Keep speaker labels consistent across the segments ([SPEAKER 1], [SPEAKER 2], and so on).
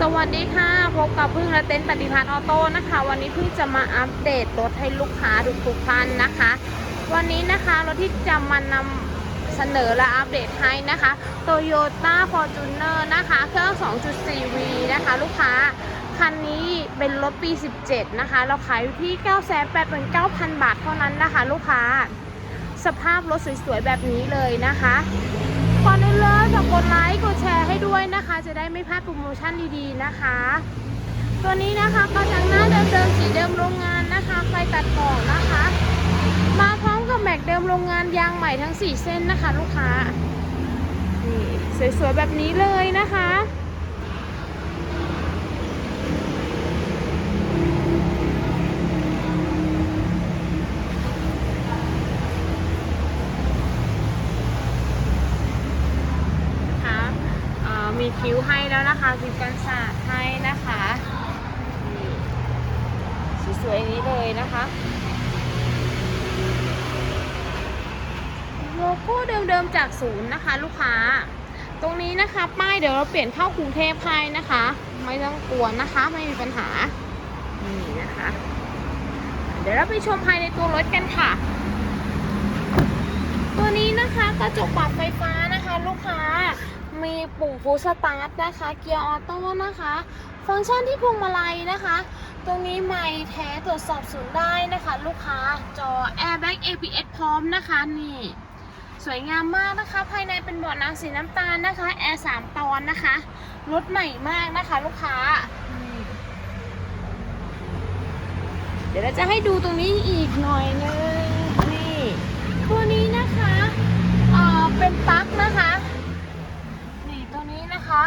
[SPEAKER 1] สวัสดีค่ะ พบกับพึ่งและเต้นปฏิพัฒน์ออโต้นะคะ วันนี้พึ่งจะมาอัปเดตรถให้ลูกค้าทุกทุกท่านนะคะ วันนี้นะคะรถที่จะมานำเสนอและอัปเดตให้นะคะ Toyota Fortuner นะคะ เครื่อง 2.4V นะคะ ลูกค้าคันนี้เป็นรถปี 17 นะคะ เราขายอยู่ที่ 989,000 บาทเท่านั้นนะคะ ลูกค้า สภาพรถสวยๆ แบบนี้เลยนะคะ ก่อนอื่นเลยฝากกดไลค์กดแชร์ให้ด้วยนะคะ จะได้ไม่พลาดโปรโมชั่นดีๆนะคะ ตัวนี้นะคะกระจังหน้าเดิมๆสีเดิมโรงงานนะคะไฟตัดต่อนะคะ มาพร้อมกับแม็กเดิมโรงงานยางใหม่ทั้ง 4 เส้นนะคะ ลูกค้านี่สวยๆแบบนี้เลยนะคะเอ่อ มีคิ้วให้แล้วนะคะคิ้วกันศาสตร์ให้นะคะสวยๆนี้เลยนะคะโลโก้เดิมๆจากศูนย์นะคะ ลูกค้า ตรงนี้นะคะ ป้ายเดี๋ยวเราเปลี่ยนเข้ากรุงเทพให้นะคะ ไม่ต้องกลัวนะคะ ไม่มีปัญหานี่นะคะ เดี๋ยวเราไปชมภายในตัวรถกันค่ะ ตัวนี้นะคะกระจกปรับไฟฟ้านะคะ ลูกค้า มีปุ่มฟูสตาร์ทนะคะ เกียร์ออโต้นะคะ ฟังก์ชันที่พวงมาลัยนะคะ ตรงนี้ไม่แท้ตรวจสอบศูนย์ได้นะคะ ลูกค้าจอ Airbag ABS พร้อมนะคะนี่สวยงามมากนะคะ ภายในเป็นเบาะหนังสีน้ำตาลนะคะแอร์สามตอนนะคะรถใหม่มากนะคะ ลูกค้า เดี๋ยวเราจะให้ดูตรงนี้อีกหน่อยนึงนี่ตัวนี้นะคะเอ่อเป็นปลั๊กนะคะ นี่ตัวนี้นะคะ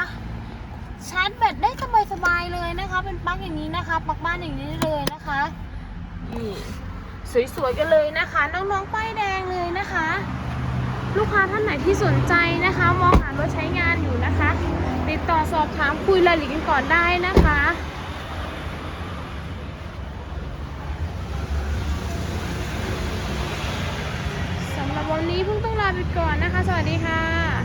[SPEAKER 1] ชาร์จแบตได้สบายๆเลยนะคะ เป็นปลั๊กอย่างนี้นะคะปลั๊กบ้านอย่างนี้เลยนะคะนี่สวยๆกันเลยนะคะ น้องๆป้ายแดงเลยนะคะ ลูกค้าท่านไหนที่สนใจนะคะ มองหารถใช้งานอยู่นะคะ ติดต่อสอบถามคุยรายละเอียดกันก่อนได้นะคะสำหรับวันนี้เพิ่งต้องลาไปก่อนนะคะ สวัสดีค่ะ